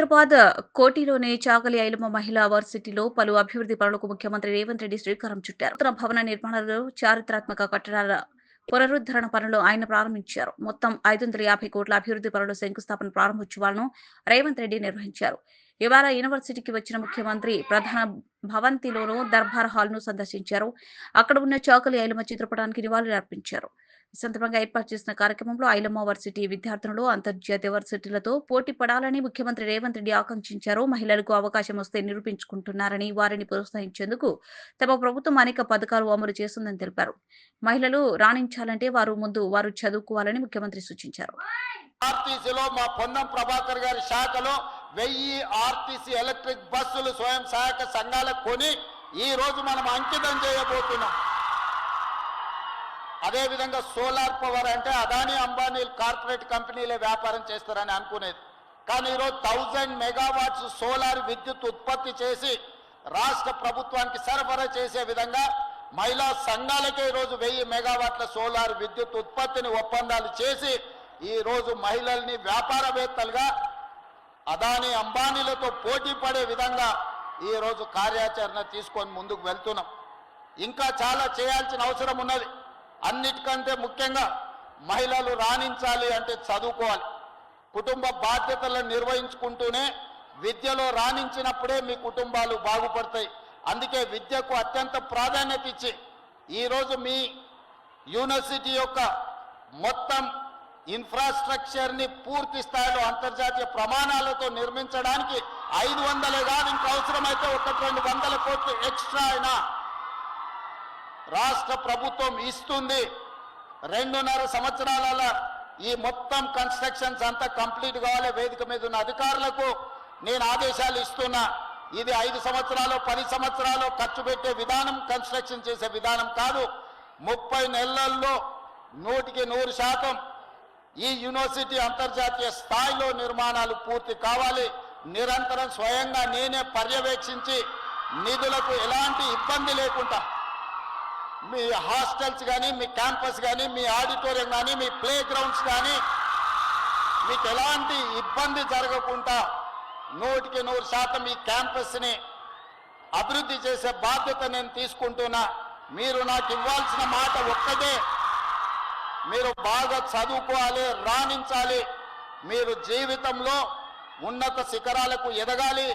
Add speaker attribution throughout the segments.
Speaker 1: హైదరాబాద్ కోటిలోని చాగలి ఐలమ్మ మహిళా వర్సిటీలో పలు అభివృద్ధి పనులకు ముఖ్యమంత్రి రేవంత్ రెడ్డి శ్రీకారం చుట్టారు. నూతన భవన నిర్మాణాలు చారిత్రాత్మక కట్టడాల పునరుద్ధరణ పనులు ఆయన ప్రారంభించారు. మొత్తం ఐదు వందల యాభై కోట్ల అభివృద్ధి పనులు శంకుస్థాపన ప్రారంభోత్సవాలను రేవంత్ రెడ్డి నిర్వహించారు. ఇవాళ యూనివర్సిటీకి వచ్చిన ముఖ్యమంత్రి ప్రధాన భవంతిలోను దర్బార్ హాల్ను సందర్శించారు. అక్కడ ఉన్న చాకలి ఐలమ్మ చిత్రపటానికి నివాళులు అర్పించారు ఈ సందర్భంగా ఏర్పాటు చేసిన కార్యక్రమంలో ఐలమ్మ వర్సిటీ విద్యార్థులు అంతర్జాతీయ వర్సిటీలతో పోటీ పడాలని ముఖ్యమంత్రి రేవంత్ రెడ్డి ఆకాంక్షించారు. మహిళలకు అవకాశం వస్తే నిరూపించుకుంటున్నారని వారిని ప్రోత్సహించేందుకు తమ ప్రభుత్వం అనేక పథకాలు అమలు చేస్తుందని తెలిపారు. మహిళలు రాణించాలంటే వారు ముందు వారు చదువుకోవాలని ముఖ్యమంత్రి సూచించారు.
Speaker 2: ఆర్టీసీలో మా పొన్నం ప్రభాకర్ గారి శాఖలో వెయ్యి ఆర్టీసీ ఎలక్ట్రిక్ బస్సులు స్వయం సహాయక సంఘాలకు కొని ఈ రోజు మనం అంకితం చేయబోతున్నాం. అదేవిధంగా సోలార్ పవర్ అంటే అదానీ అంబానీ కార్పొరేట్ కంపెనీలే వ్యాపారం చేస్తారని అనుకునేది. కానీ ఈరోజు థౌజండ్ మెగావాట్స్ సోలార్ విద్యుత్ ఉత్పత్తి చేసి రాష్ట్ర ప్రభుత్వానికి సరఫరా చేసే విధంగా మహిళా సంఘాలకే ఈరోజు వెయ్యి మెగావాట్ల సోలార్ విద్యుత్ ఉత్పత్తిని ఒప్పందాలు చేసి ఈరోజు మహిళల్ని వ్యాపారవేత్తలుగా అదానీ అంబానీలతో పోటీ పడే విధంగా ఈరోజు కార్యాచరణ తీసుకొని ముందుకు వెళ్తున్నాం. ఇంకా చాలా చేయాల్సిన అవసరం ఉన్నది. అన్నిటికంటే ముఖ్యంగా మహిళలు రాణించాలి అంటే చదువుకోవాలి. కుటుంబ బాధ్యతలను నిర్వహించుకుంటూనే విద్యలో రాణించినప్పుడే మీ కుటుంబాలు బాగుపడతాయి. అందుకే విద్యకు అత్యంత ప్రాధాన్యత ఇచ్చి ఈరోజు మీ యూనివర్సిటీ యొక్క మొత్తం ఇన్ఫ్రాస్ట్రక్చర్ని పూర్తి స్థాయిలో అంతర్జాతీయ ప్రమాణాలతో నిర్మించడానికి ఐదు వందలే కాదు ఇంకా అవసరమైతే ఒకటి రెండు వందల కోట్లు ఎక్స్ట్రా అయినా. రాష్ట్ర ప్రభుత్వం ఇస్తుంది. రెండున్నర సంవత్సరాల ఈ మొత్తం కన్స్ట్రక్షన్స్ అంతా కంప్లీట్ కావాలి వేదిక మీద ఉన్న అధికారులకు. నేను ఆదేశాలు ఇస్తున్నా. ఇది ఐదు సంవత్సరాలు పది సంవత్సరాలు ఖర్చు పెట్టే విధానం కన్స్ట్రక్షన్ చేసే విధానం కాదు. ముప్పై నెలల్లో నూటికి నూరు శాతం ఈ యూనివర్సిటీ అంతర్జాతీయ స్థాయిలో నిర్మాణాలు పూర్తి కావాలి. నిరంతరం స్వయంగా నేనే పర్యవేక్షించి నిధులకు ఎలాంటి ఇబ్బంది లేకుండా మీ హాస్టల్స్ కానీ మీ క్యాంపస్ కానీ మీ ఆడిటోరియం కానీ మీ ప్లే గ్రౌండ్స్ కానీ మీకు ఎలాంటి ఇబ్బంది జరగకుండా నూటికి నూరు శాతం ఈ క్యాంపస్ని అభివృద్ధి చేసే బాధ్యత నేను తీసుకుంటున్నా. మీరు నాకు ఇవ్వాల్సిన మాట ఒక్కటే. మీరు బాగా చదువుకోవాలి రాణించాలి. మీరు జీవితంలో ఉన్నత శిఖరాలకు ఎదగాలి.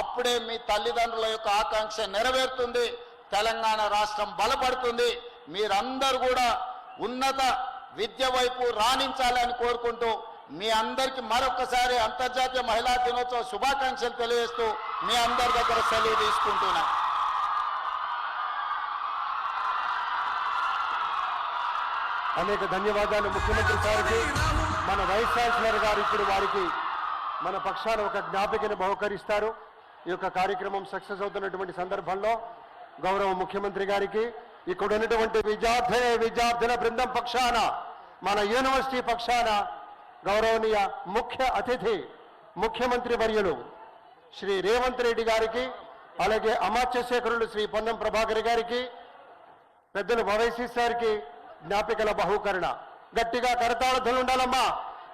Speaker 2: అప్పుడే మీ తల్లిదండ్రుల యొక్క ఆకాంక్ష నెరవేరుతుంది. తెలంగాణ రాష్ట్రం బలపడుతుంది. మీరందరూ కూడా ఉన్నత విద్య వైపు రాణించాలని కోరుకుంటూ మీ అందరికి మరొకసారి అంతర్జాతీయ మహిళా దినోత్సవ శుభాకాంక్షలు తెలియజేస్తూ మీ అందరి దగ్గర సెలవు తీసుకుంటున్నా.
Speaker 3: అనేక ధన్యవాదాలు ముఖ్యమంత్రి గారికి మన వైస్ ఛాన్సలర్ గారు ఇప్పుడు వారికి మన పక్షాన ఒక జ్ఞాపికను బహుకరిస్తారు. ఈ యొక్క కార్యక్రమం సక్సెస్ అవుతున్నటువంటి సందర్భంలో గౌరవ ముఖ్యమంత్రి గారికి ఇక్కడ ఉన్నటువంటి విద్యార్థి విద్యార్థుల బృందం పక్షాన మన యూనివర్సిటీ పక్షాన గౌరవనీయ ముఖ్య అతిథి ముఖ్యమంత్రి వర్యులు శ్రీ రేవంత్ రెడ్డి గారికి అలాగే అమాత్యశేఖరులు శ్రీ పొన్నం ప్రభాకర్ గారికి పెద్దలు భవేశీ సార్కి జ్ఞాపికల బహుకరణ. గట్టిగా కరతాళ ధ్వనుండాలమ్మా